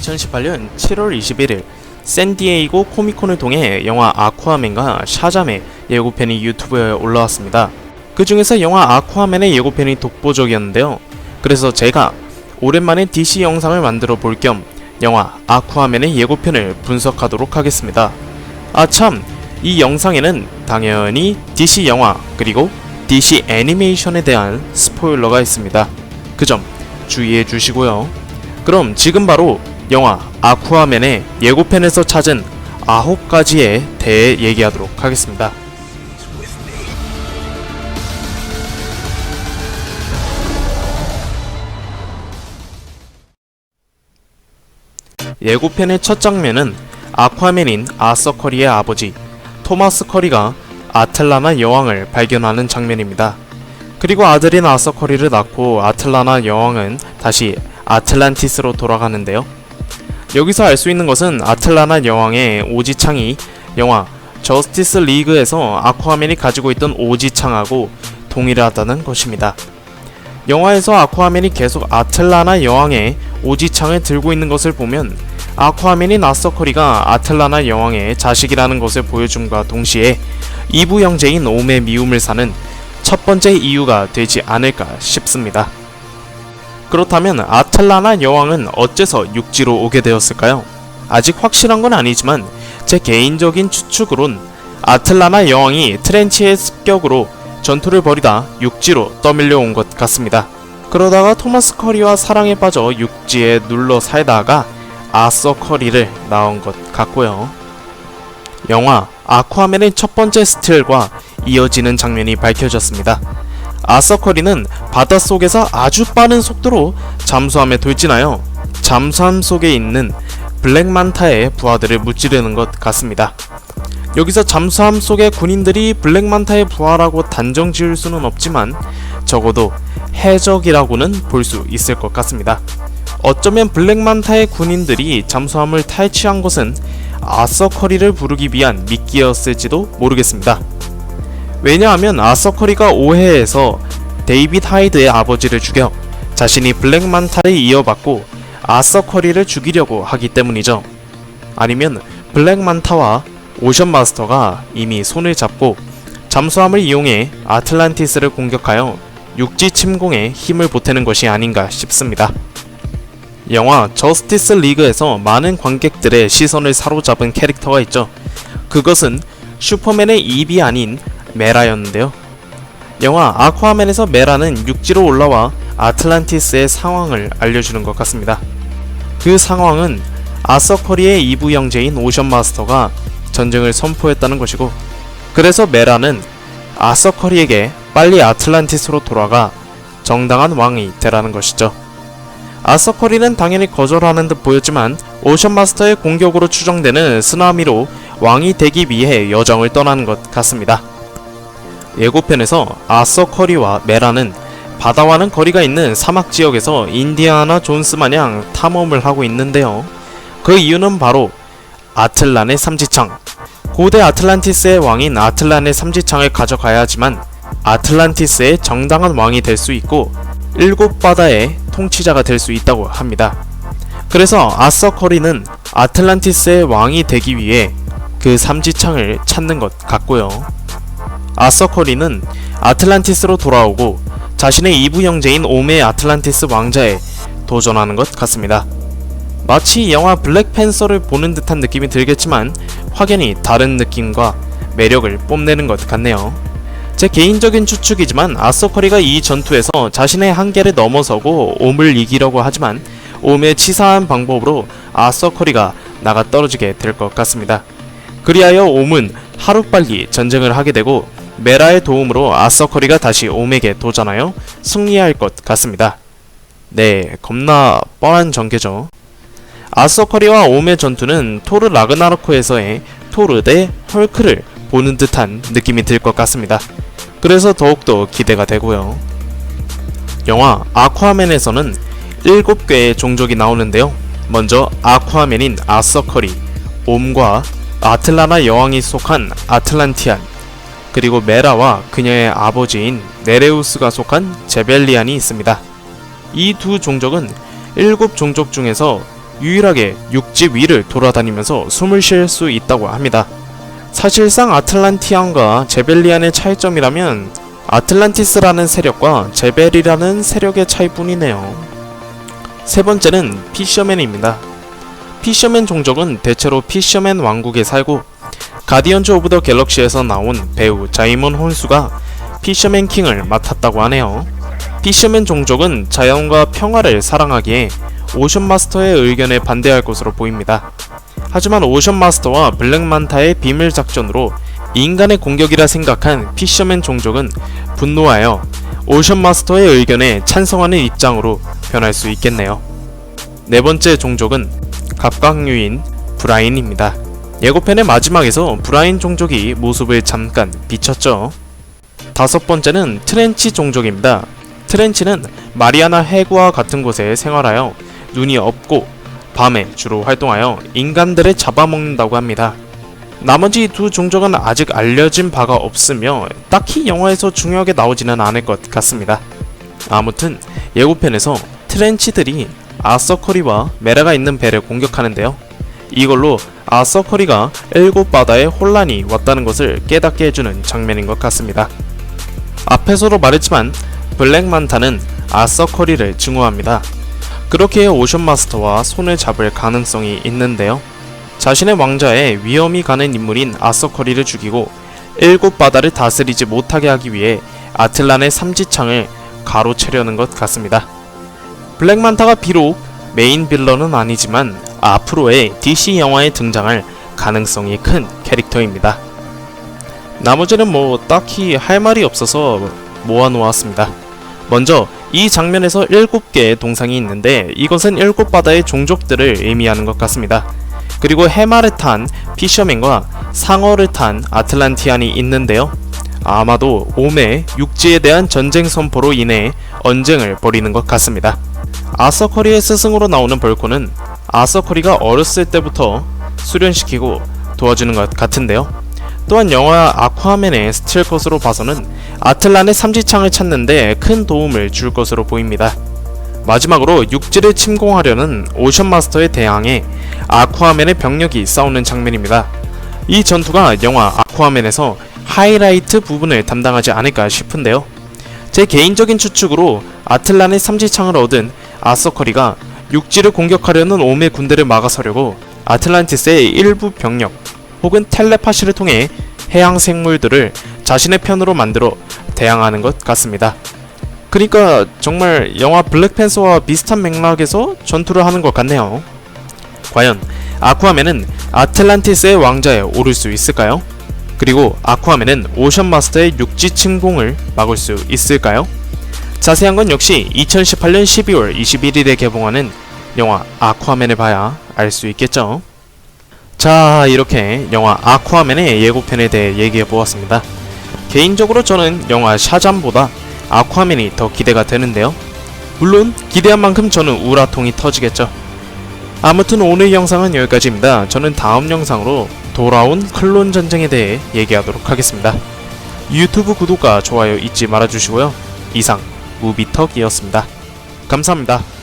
2018년 7월 21일 샌디에이고 코미콘을 통해 영화 아쿠아맨과 샤잠의 예고편이 유튜브에 올라왔습니다. 그 중에서 영화 아쿠아맨의 예고편이 독보적이었는데요. 그래서 제가 오랜만에 DC 영상을 만들어 볼 겸 영화 아쿠아맨의 예고편을 분석하도록 하겠습니다. 아 참, 이 영상에는 당연히 DC 영화 그리고 DC 애니메이션에 대한 스포일러가 있습니다. 그 점 주의해 주시고요. 그럼 지금 바로 영화 아쿠아맨의 예고편에서 찾은 아홉 가지에 대해 얘기하도록 하겠습니다. 예고편의 첫 장면은 아쿠아맨인 아서 커리의 아버지 토마스 커리가 아틀라나 여왕을 발견하는 장면입니다. 그리고 아들인 아서 커리를 낳고 아틀라나 여왕은 다시 아틀란티스로 돌아가는데요. 여기서 알 수 있는 것은 아틀라나 여왕의 오지창이 영화 저스티스 리그에서 아쿠아맨이 가지고 있던 오지창하고 동일하다는 것입니다. 영화에서 아쿠아맨이 계속 아틀라나 여왕의 오지창을 들고 있는 것을 보면 아쿠아맨인 아서커리가 아틀라나 여왕의 자식이라는 것을 보여줌과 동시에 이부 형제인 옴의 미움을 사는 첫 번째 이유가 되지 않을까 싶습니다. 그렇다면 아틀라나 여왕은 어째서 육지로 오게 되었을까요? 아직 확실한 건 아니지만 제 개인적인 추측으론 아틀라나 여왕이 트렌치의 습격으로 전투를 벌이다 육지로 떠밀려 온 것 같습니다. 그러다가 토마스 커리와 사랑에 빠져 육지에 눌러 살다가 아서 커리를 낳은 것 같고요. 영화 아쿠아맨의 첫 번째 스틸과 이어지는 장면이 밝혀졌습니다. 아서 커리는 바닷속에서 아주 빠른 속도로 잠수함에 돌진하여 잠수함 속에 있는 블랙만타의 부하들을 무찌르는 것 같습니다. 여기서 잠수함 속의 군인들이 블랙만타의 부하라고 단정 지을 수는 없지만 적어도 해적이라고는 볼 수 있을 것 같습니다. 어쩌면 블랙만타의 군인들이 잠수함을 탈취한 것은 아서 커리를 부르기 위한 미끼였을지도 모르겠습니다. 왜냐하면 아서 커리가 오해해서 데이빗 하이드의 아버지를 죽여 자신이 블랙만타를 이어받고 아서 커리를 죽이려고 하기 때문이죠. 아니면 블랙만타와 오션 마스터가 이미 손을 잡고 잠수함을 이용해 아틀란티스를 공격하여 육지 침공에 힘을 보태는 것이 아닌가 싶습니다. 영화 저스티스 리그에서 많은 관객들의 시선을 사로잡은 캐릭터가 있죠. 그것은 슈퍼맨의 입이 아닌 메라였는데요. 영화 아쿠아맨에서 메라는 육지로 올라와 아틀란티스의 상황을 알려주는 것 같습니다. 그 상황은 아서커리의 이부 형제인 오션 마스터가 전쟁을 선포했다는 것이고 그래서 메라는 아서커리에게 빨리 아틀란티스로 돌아가 정당한 왕이 되라는 것이죠. 아서커리는 당연히 거절하는 듯 보였지만 오션 마스터의 공격으로 추정되는 쓰나미로 왕이 되기 위해 여정을 떠나는 것 같습니다. 예고편에서 아서 커리와 메라는 바다와는 거리가 있는 사막 지역에서 인디아나 존스 마냥 탐험을 하고 있는데요. 그 이유는 바로 아틀란의 삼지창. 고대 아틀란티스의 왕인 아틀란의 삼지창을 가져가야 하지만 아틀란티스의 정당한 왕이 될 수 있고 일곱 바다의 통치자가 될 수 있다고 합니다. 그래서 아서 커리는 아틀란티스의 왕이 되기 위해 그 삼지창을 찾는 것 같고요. 아서 커리는 아틀란티스로 돌아오고 자신의 이부 형제인 오메 아틀란티스 왕자에 도전하는 것 같습니다. 마치 영화 블랙팬서를 보는 듯한 느낌이 들겠지만 확연히 다른 느낌과 매력을 뽐내는 것 같네요. 제 개인적인 추측이지만 아서커리가 이 전투에서 자신의 한계를 넘어서고 옴을 이기려고 하지만 옴의 치사한 방법으로 아서커리가 나가 떨어지게 될 것 같습니다. 그리하여 옴은 하루빨리 전쟁을 하게 되고 메라의 도움으로 아서커리가 다시 옴에게 도전하여 승리할 것 같습니다. 네, 겁나 뻔한 전개죠. 아서커리와 옴의 전투는 토르 라그나로크에서의 토르 대 헐크를 보는 듯한 느낌이 들 것 같습니다. 그래서 더욱더 기대가 되고요. 영화 아쿠아맨에서는 7개의 종족이 나오는데요. 먼저 아쿠아맨인 아서커리, 옴과 아틀라나 여왕이 속한 아틀란티안, 그리고 메라와 그녀의 아버지인 네레우스가 속한 제벨리안이 있습니다. 이 두 종족은 7종족 중에서 유일하게 육지 위를 돌아다니면서 숨을 쉴 수 있다고 합니다. 사실상 아틀란티안과 제벨리안의 차이점이라면 아틀란티스라는 세력과 제벨이라는 세력의 차이뿐이네요. 세 번째는 피셔맨입니다. 피셔맨 종족은 대체로 피셔맨 왕국에 살고 가디언즈 오브 더 갤럭시에서 나온 배우 자이몬 혼수가 피셔맨 킹을 맡았다고 하네요. 피셔맨 종족은 자연과 평화를 사랑하기에 오션 마스터의 의견에 반대할 것으로 보입니다. 하지만 오션 마스터와 블랙만타의 비밀 작전으로 인간의 공격이라 생각한 피셔맨 종족은 분노하여 오션 마스터의 의견에 찬성하는 입장으로 변할 수 있겠네요. 네 번째 종족은 갑각류인 브라인입니다. 예고편의 마지막에서 브라인 종족이 모습을 잠깐 비쳤죠. 다섯 번째는 트렌치 종족입니다. 트렌치는 마리아나 해구와 같은 곳에 생활하여 눈이 없고 밤에 주로 활동하여 인간들을 잡아먹는다고 합니다. 나머지 두 종족은 아직 알려진 바가 없으며 딱히 영화에서 중요하게 나오지는 않을 것 같습니다. 아무튼 예고편에서 트렌치들이 아서커리와 메라가 있는 배를 공격하는데요. 이걸로 아서커리가 일곱 바다에 혼란이 왔다는 것을 깨닫게 해주는 장면인 것 같습니다. 앞에서도 말했지만 블랙만타는 아서커리를 증오합니다. 그렇게 오션 마스터와 손을 잡을 가능성이 있는데요. 자신의 왕자에 위험이 가는 인물인 아서커리를 죽이고 일곱 바다를 다스리지 못하게 하기 위해 아틀란의 삼지창을 가로채려는 것 같습니다. 블랙만타가 비록 메인 빌런은 아니지만 앞으로의 DC 영화에 등장할 가능성이 큰 캐릭터입니다. 나머지는 뭐 딱히 할 말이 없어서 모아놓았습니다. 먼저 이 장면에서 7개의 동상이 있는데 이것은 일곱 바다의 종족들을 의미하는 것 같습니다. 그리고 해마를 탄 피셔맨과 상어를 탄 아틀란티안이 있는데요. 아마도 오메 육지에 대한 전쟁 선포로 인해 언쟁을 벌이는 것 같습니다. 아서커리의 스승으로 나오는 벌코는 아서커리가 어렸을 때부터 수련시키고 도와주는 것 같은데요. 또한 영화 아쿠아맨의 스틸 것으로 봐서는 아틀란의 삼지창을 찾는데 큰 도움을 줄 것으로 보입니다. 마지막으로 육지를 침공하려는 오션 마스터에 대항해 아쿠아맨의 병력이 싸우는 장면입니다. 이 전투가 영화 아쿠아맨에서 하이라이트 부분을 담당하지 않을까 싶은데요. 제 개인적인 추측으로 아틀란의 삼지창을 얻은 아서커리가 육지를 공격하려는 오메 군대를 막아서려고 아틀란티스의 일부 병력 혹은 텔레파시를 통해 해양 생물들을 자신의 편으로 만들어 대항하는 것 같습니다. 그러니까 정말 영화 블랙팬서와 비슷한 맥락에서 전투를 하는 것 같네요. 과연 아쿠아맨은 아틀란티스의 왕자에 오를 수 있을까요? 그리고 아쿠아맨은 오션 마스터의 육지 침공을 막을 수 있을까요? 자세한 건 역시 2018년 12월 21일에 개봉하는 영화 아쿠아맨을 봐야 알 수 있겠죠. 자, 이렇게 영화 아쿠아맨의 예고편에 대해 얘기해 보았습니다. 개인적으로 저는 영화 샤잠보다 아쿠아맨이 더 기대가 되는데요. 물론 기대한 만큼 저는 우라통이 터지겠죠. 아무튼 오늘 영상은 여기까지입니다. 저는 다음 영상으로 돌아온 클론 전쟁에 대해 얘기하도록 하겠습니다. 유튜브 구독과 좋아요 잊지 말아주시고요. 이상 무비턱이었습니다. 감사합니다.